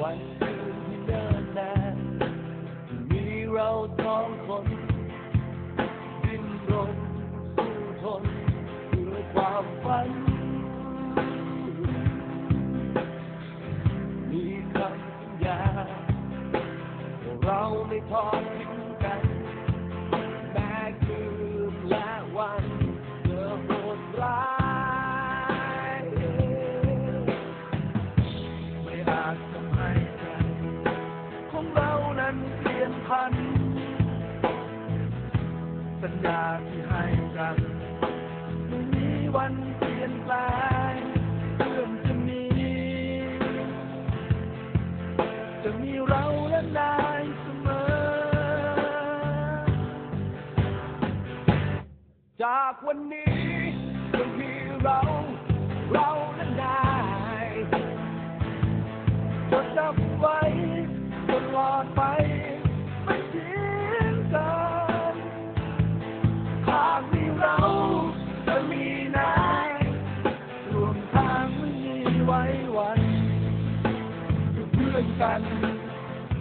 วันคืนที่เดินนานมีเราสองคน ดิ้นรนสู้ทนเพื่อความฝัน มีคำสัญญาว่าเราไม่ทอดทิ้ง สัญญาที่ให้กันไม่มีวันเปลี่ยนแปลงเพื่อนจะมี จะมีเราและนายเสมอ จากวันนี้จะมีเรา เรา อยู่เพื่อนกัน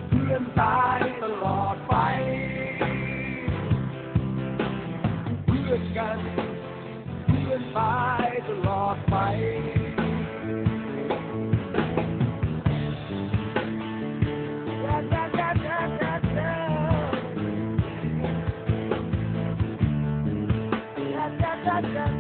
เพื่อนตายตลอดไปอยู่เพื่อนกันเพื่อนตายตลอดไปไม่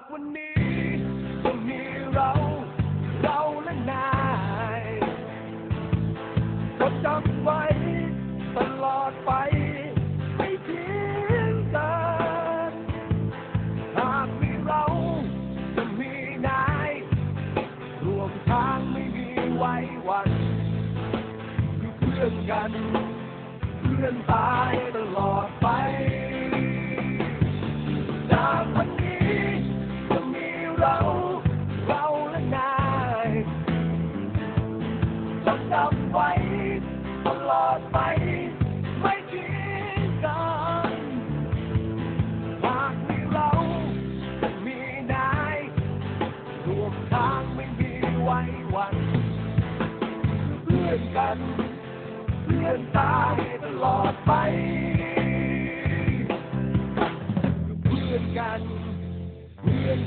ากวันนี้จะมีเรา เราและนายจดจำไว้ตลอดไปไม่ทิ้งกันหากมีเราจะมีนายรวมทางไม่มีไว้วันอยู่เพื่อนกันเพื่อนตายตลอดไปจากวันนี้ เราเราและนายจดจำไว้ตลอดไป ไม่ทิ้งกันหากมีเราจะมีนายรวมทางไม่มีไว้วันเพื่อนกันเพื่อนตายตลอดไปเพื่อนกัน เพื่อน